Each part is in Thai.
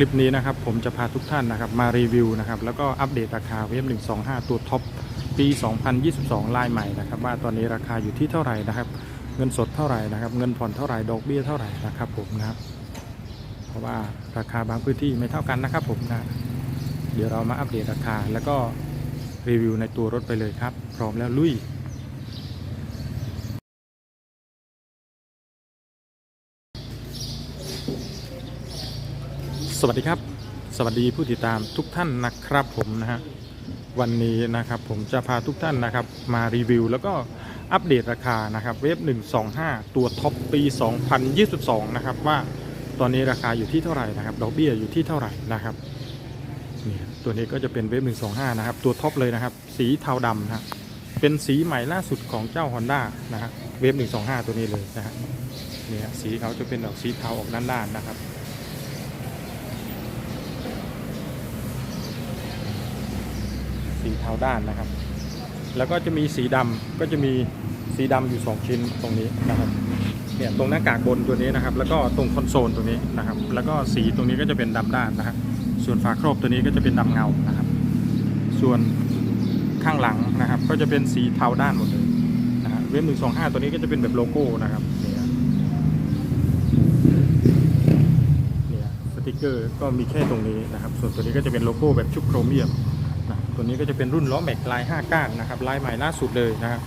ลิปนี้นะครับผมจะพาทุกท่านนะครับมารีวิวนะครับแล้วก็อัปเดตราคาเวฟ125 ตัวท็อปปี 2022 ลายใหม่นะครับว่าตอนนี้ราคาอยู่ที่เท่าไหร่นะครับ เงินสดเท่าไหร่นะครับเงินผ่อนเท่าไหร่ดอกเบี้ยเท่าไหร่นะครับผมนะครับ เพราะว่าราคาบางพื้นที่ไม่เท่ากันนะครับผมนะเดี๋ยวเรามาอัปเดตราคาแล้วก็รีวิวในตัวรถไปเลยครับ พร้อมแล้วลุย สวัสดีครับ สวัสดีผู้ติดตามทุกท่านนะครับผมนะฮะวันนี้นะครับผมจะพาทุกท่านนะครับมารีวิว แล้วก็อัปเดตราคานะครับเวฟ125 ตัวท็อปปี 2022 นะครับว่าตอนนี้ราคาอยู่ที่เท่าไหร่นะครับดอกเบี้ยอยู่ที่เท่าไหร่นะครับนี่ตัวนี้ก็จะเป็นเวฟ125 นะครับ ตัวท็อปเลยนะครับ สีเทาดำนะเป็นสีใหม่ล่าสุดของเจ้า Honda นะฮะเวฟ125 ตัวนี้เลยนะฮะนี่สีเขาจะเป็นออกสีเทาออกด้านๆนะครับ สี เทาด้านนะครับ แล้วก็จะมีสีดำก็จะมีสีดำอยู่ 2 ชิ้นตรงนี้นะครับเนี่ยตรงหน้ากากบนตัวนี้นะครับ แล้วก็ตรงคอนโซลตัวนี้นะครับ แล้วก็สีตรงนี้ก็จะเป็นดำด้านนะครับ ส่วนฝาครอบตัวนี้ก็จะเป็นดำเงานะครับ ส่วนข้างหลังนะครับ ก็จะเป็นสีเทาด้านหมดเลยนะฮะเว็บหนึ่งสองห้าตัวนี้ก็จะเป็นแบบโลโก้นะครับเนี่ยเนี่ยสติกเกอร์ก็มีแค่ตรงนี้นะครับ ส่วนตัวนี้ก็จะเป็นโลโก้แบบชุบโครเมียม ตัวนี้ก็จะเป็นรุ่นล้อแม็กลาย 5 ก้านนะครับลายใหม่ล่าสุดเลยนะครับ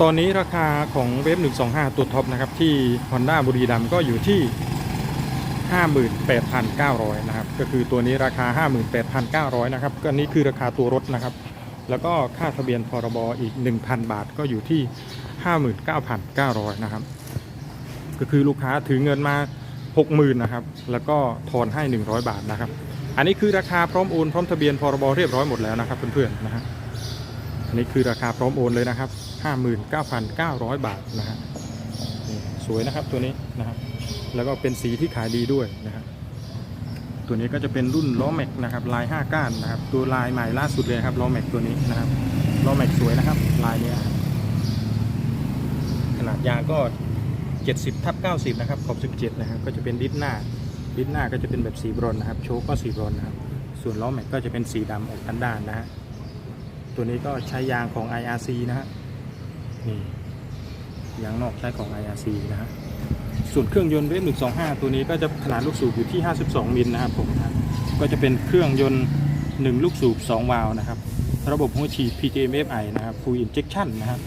ตอนนี้ราคาของเวฟ125 ตัวท็อปนะครับที่ Honda บุรีรัมย์ก็อยู่ที่ 58,900 นะครับ ก็คือตัวนี้ราคา 58,900 นะครับก็นี่คือราคาตัวรถนะครับ แล้วก็ค่าทะเบียนพรบอีก 1,000 บาทก็อยู่ที่ 59,900 นะครับ ก็คือลูกค้าถือเงินมา 60,000 นะครับ แล้วก็ทอนให้ 100 บาทนะครับ อันนี้คือราคาพร้อมโอนพร้อมทะเบียนพรบเรียบร้อยหมดแล้วนะครับเพื่อนๆนะฮะอันนี้คือราคาพร้อมโอนเลยนะครับ 59,900 บาทนะฮะสวยนะครับตัวนี้นะครับแล้วก็เป็นสีที่ขายดีด้วยนะครับตัวนี้ก็จะเป็นรุ่นล้อแม็กนะครับลาย 5 ก้านนะครับ ตัวลายใหม่ล่าสุดเลยครับล้อแม็กตัวนี้นะครับล้อแม็กสวยนะครับลายเนี้ยขนาดยางก็ 70ทับ90 นะครับขอบ 17 นะครับก็จะเป็นดิสหน้า ดิสหน้าก็จะเป็นแบบสีบรอนนะครับ โชคก็สีบรอนนะครับ ส่วนล้อแม็กก็จะเป็นสีดำออกด้านๆนะฮะ ตัวนี้ก็ใช้ยางของ IRC นะฮะ นี่ยางนอกใช้ของ IRC นะฮะ ส่วนเครื่องยนต์เวฟ125ตัวนี้ก็จะขนาดลูกสูบอยู่ที่ 52 มิลนะครับผมนะก็จะเป็นเครื่องยนต์ 1 ลูกสูบ 2 วาล์วนะครับ ระบบหัวฉีด PJMFI นะครับ Full Injection นะครับ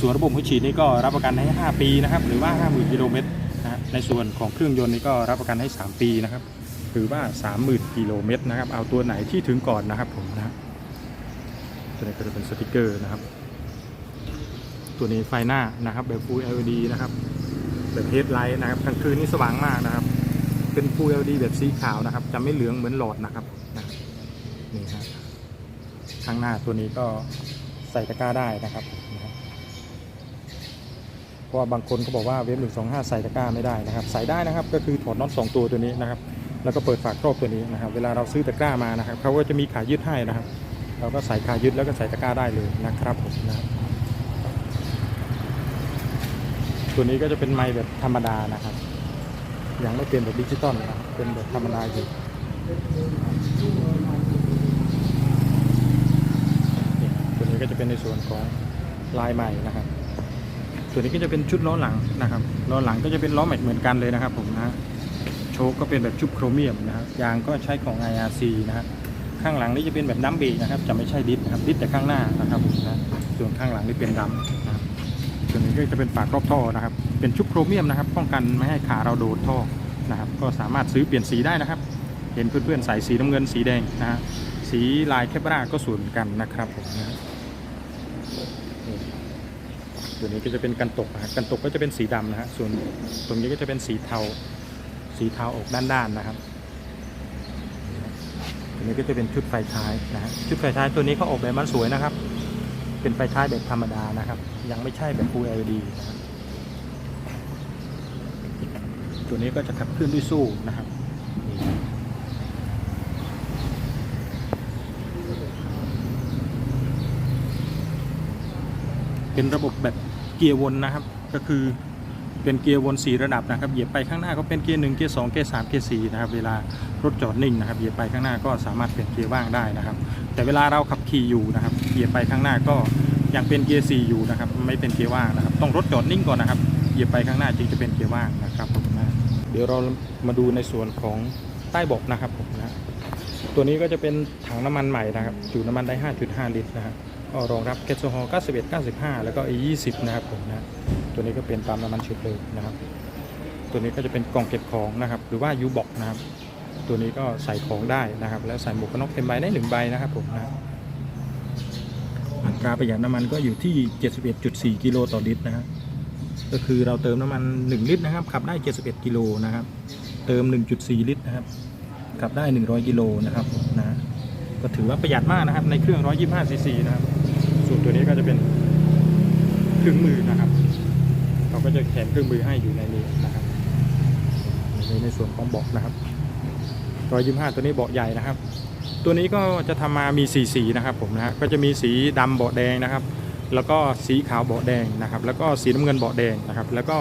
ส่วนระบบหัวฉีดนี่ก็รับประกันให้ 5 ปีนะครับ หรือว่า 50,000กิโลเมตร ในส่วนของเครื่องยนต์นี่ก็รับประกันให้ 3 ปีนะครับหรือว่า 30,000กิโลเมตรนะครับ เอาตัวไหนที่ถึงก่อนนะครับผมนะฮะตัวนี้ก็จะเป็นสติกเกอร์นะครับ ตัวนี้ไฟหน้านะครับ แบบ Full LED นะครับ แบบเฮดไลท์นะครับกลางคืนนี่สว่างมากนะครับ เป็น Full LED แบบสีขาวนะครับ จะไม่เหลืองเหมือนหลอดนะครับนะนี่ฮะข้างหน้าตัวนี้ก็ใส่ตะกร้าได้นะครับ รับเพราะว่าบางคนเขาบอกว่าเวฟหนึ่งสองห้าใส่ตะกร้าไม่ได้นะครับ ใส่ได้นะครับก็คือถอดน็อตสองตัวตัวนี้นะครับ แล้วก็เปิดฝาครอบตัวนี้นะครับ เวลาเราซื้อตะกร้ามานะครับเขาก็จะมีขายึดให้นะครับ เราก็ใส่ขายึดแล้วก็ใส่ตะกร้าได้เลยนะครับผมนะตัวนี้ก็จะเป็นไม้แบบธรรมดานะครับ ยังไม่เป็นแบบดิจิตอลนะเป็นแบบธรรมดาอยู่ตัวนี้ก็จะเป็นในส่วนของลายใหม่นะครับ ตัวนี้ก็จะเป็นชุดล้อหลังนะครับล้อหลังก็จะเป็นล้อแม็กเหมือนกันเลยนะครับ ผมนะโชคก็เป็นแบบชุบโครเมียมนะครับยางก็ใช้ของ IRC นะฮะข้างหลังนี่จะเป็นแบบดัมเบรนะครับ จะไม่ใช่ดิสนะครับดิสแต่ข้างหน้านะครับผมนะส่วนข้างหลังนี่เป็นดัมนะครับส่วนนี้ก็จะเป็นฝาครอบท่อนะครับ เป็นชุบโครเมียมนะครับ ป้องกันไม่ให้ขาเราโดนท่อนะครับ ก็สามารถซื้อเปลี่ยนสีได้นะครับ เห็นเพื่อนๆใส่สีน้ำเงินสีแดงนะฮะสีลายแคปราก็สวนกันนะครับผมนะ ตัวนี้ก็จะเป็นกันตกนะกันตกก็จะเป็นสีดำนะฮะส่วนตรงนี้ก็จะเป็นสีเทาสีเทาออกด้านๆนะครับตัวนี้ก็จะเป็นชุดไฟท้ายนะฮะชุดไฟท้ายตัวนี้เขาออกแบบมาสวยนะครับ เป็นไฟท้ายแบบธรรมดานะครับ ยังไม่ใช่แบบ Full LED นะครับตัวนี้ก็จะขับเคลื่อนด้วยโซ่นะครับนี่ เป็นระบบแบบเกียร์วนนะครับ ก็คือเป็นเกียร์วน4ระดับนะครับ เหยียบไปข้างหน้าก็เป็นเกียร์1เกียร์2เกียร์3เกียร์4นะครับ เวลารถจอดนิ่งนะครับ เหยียบไปข้างหน้าก็สามารถเปลี่ยนเกียร์ว่างได้นะครับ แต่เวลาเราขับขี่อยู่นะครับ เหยียบไปข้างหน้าก็ยังเป็นเกียร์4อยู่นะครับ ไม่เป็นเกียร์ว่างนะครับ ต้องรถจอดนิ่งก่อนนะครับ เหยียบไปข้างหน้าจึงจะเป็นเกียร์ว่างนะครับผมนะ เดี๋ยวเรามาดูในส่วนของใต้เบาะนะครับผมนะ ตัวนี้ก็จะเป็นถังน้ำมันใหม่นะครับ จุน้ำมันได้ 5.5 ลิตรนะครับ ก็รองรับแก๊สโซฮอล์91 95 แล้วก็ E20 นะครับผมนะตัวนี้ก็เป็นตามน้ำมันเชื้อเพลิงนะครับ ตัวนี้ก็จะเป็นกล่องเก็บของนะครับ หรือว่ายูบ็อกนะครับ ตัวนี้ก็ใส่ของได้นะครับ แล้วใส่หมวกกันน็อกเต็มใบได้หนึ่งใบนะครับผมนะอัตราประหยัดน้ำมันก็อยู่ที่ 71.4 กิโลต่อลิตรนะครับก็คือเราเติมน้ำมัน 1 ลิตรนะครับขับได้ 71 กิโลนะครับ เติม 1.4 ลิตรนะครับขับได้ 100 กิโลนะครับนะ ก็ถือว่าประหยัดมากนะครับ ในเครื่อง 125 ซีซีนะครับ ส่วนตัวนี้ก็จะเป็นเครื่องมือนะครับเขาก็จะแถมเครื่องมือให้อยู่ในนี้นะครับในในส่วนของเบาะนะครับ 125 ตัวนี้เบาะใหญ่นะครับ ตัวนี้ก็จะทำมามีสีสีนะครับผมนะฮะก็จะมีสีดำเบาะแดงนะครับ แล้วก็สีขาวเบาะแดงนะครับ แล้วก็สีน้ำเงินเบาะแดงนะครับ แล้วก็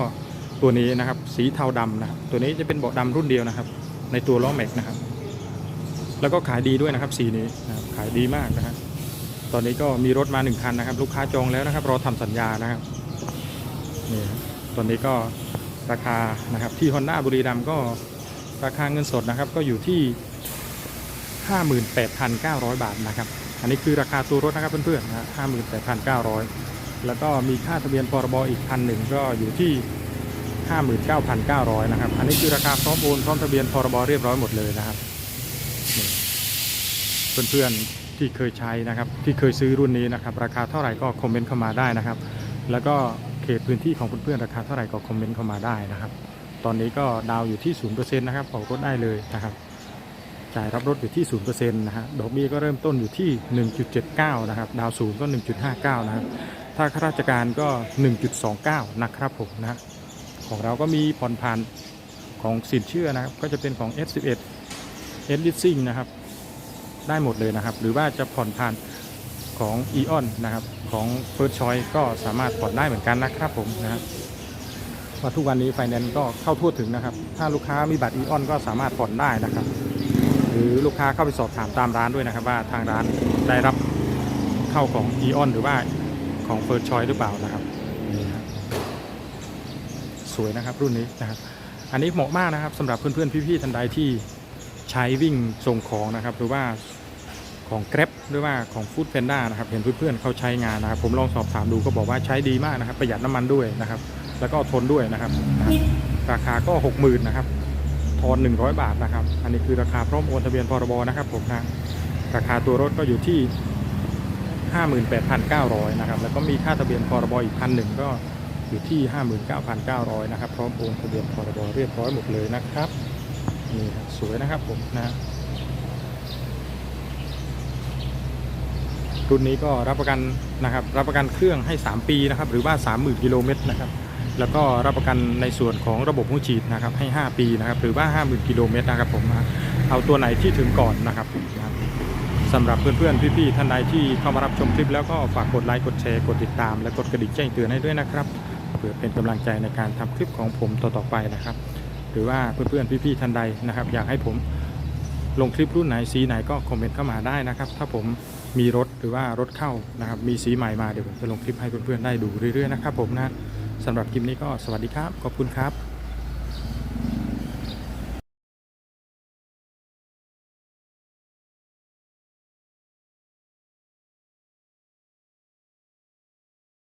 ตัวนี้นะครับสีเทาดำนะครับ ตัวนี้จะเป็นเบาะดำรุ่นเดียวนะครับ ในตัวล้อแม็กนะครับ แล้วก็ขายดีด้วยนะครับสีนี้นะครับขายดีมากนะครับตอนนี้ก็มีรถมาหนึ่งคันนะครับ ลูกค้าจองแล้วนะครับรอทำสัญญานะครับนี่ตอนนี้ก็ราคานะครับที่ Honda บุรีรัมก็ราคาเงินสดนะครับก็อยู่ที่ 58,900 บาทนะครับ อันนี้คือราคาตัวรถนะครับเพื่อนๆนะ58,900แล้วก็มีค่าทะเบียนพรบอีกพันหนึ่งก็อยู่ที่ 59,900 นะครับ อันนี้คือราคาพร้อมโอนพร้อมทะเบียนพรบเรียบร้อยหมดเลยนะครับ เพื่อนๆที่เคยใช้นะครับ ที่เคยซื้อรุ่นนี้นะครับ ราคาเท่าไหร่ก็คอมเมนต์เข้ามาได้นะครับ แล้วก็เขตพื้นที่ของเพื่อนๆราคาเท่าไหร่ก็คอมเมนต์เข้ามาได้นะครับ ตอนนี้ก็ดาวอยู่ที่0%นเปอร์เซ็นต์นะครับออกรถได้เลยนะครับจ่ายรับรถอยู่ที่0%นเปอร์เซ็นต์นะฮะดอกเบี้ยก็เริ่มต้นอยู่ที่1.79นะครับ ดาวศูนย์ก็1.59นะครับถ้าข้าราชการก็ 1.29 นะครับผมนะฮะของเราก็มีผ่อนผันของสินเชื่อนะครับ ก็จะเป็นของ S11 S Leasing นะครับ ได้หมดเลยนะครับ หรือว่าจะผ่อนผ่านของ Eon นนะครับ ของ First Choice ก็สามารถผ่อนได้เหมือนกันนะครับผมนะฮะว่าทุกวันนี้ไฟแนนซ์ก็เข้าทั่วถึงนะครับ ถ้าลูกค้ามีบัตร Eon ก็สามารถผ่อนได้นะครับ หรือลูกค้าเข้าไปสอบถามตามร้านด้วยนะครับ ว่าทางร้านได้รับเข้าของ Eon หรือว่าของ First Choice หรือเปล่านะครับนี่ครับสวยนะครับรุ่นนี้นะครับ อันนี้เหมาะมากนะครับสำหรับเพื่อนๆพี่ๆท่านใดที่ ใช้วิ่งส่งของนะครับหรือว่าของ Grab หรือว่าของ Food Panda นะครับ เห็นเพื่อนๆเขาใช้งานนะครับ ผมลองสอบถามดูก็บอกว่าใช้ดีมากนะครับ ประหยัดน้ำมันด้วยนะครับ แล้วก็ทนด้วยนะครับนะครับ ราคาก็ 60,000นะครับทอน100 บาทนะครับ อันนี้คือราคาพร้อมโอนทะเบียนพรบนะครับผมนะราคาตัวรถก็อยู่ที่ 58,900นะครับแล้วก็มีค่าทะเบียนพรบอีกพันหนึ่งก็อยู่ที่ 59,900นะครับพร้อมโอนทะเบียนพรบเรียบร้อยหมดเลยนะครับ นี่ครับสวยนะครับผมนะรุ่นนี้ก็รับประกันนะครับรับประกันเครื่องให้ 3 ปีนะครับหรือว่า 30,000กิโลเมตรนะครับแล้วก็รับประกันในส่วนของระบบหัวฉีดนะครับให้ 5 ปีนะครับหรือว่า 50,000กิโลเมตรนะครับผมเอาตัวไหนที่ถึงก่อนนะครับนะครับสำหรับเพื่อนๆพี่ๆท่านใดที่เข้ามารับชมคลิป แล้วก็ฝากกดไลค์กดแชร์กดติดตาม และกดกระดิ่งแจ้งเตือนให้ด้วยนะครับเพื่อเป็นกำลังใจในการทำคลิปของผมต่อๆไปนะครับ หรือว่าเพื่อนๆพี่ๆท่านใดนะครับ อยากให้ผมลงคลิปรุ่นไหนสีไหนก็คอมเมนต์เข้ามาได้นะครับ ถ้าผมมีรถหรือว่ารถเข้านะครับ มีสีใหม่มาเดี๋ยวผมจะลงคลิปให้เพื่อนๆได้ดูเรื่อยๆนะครับผมนะสำหรับคลิปนี้ก็สวัสดีครับ ขอบคุณครับ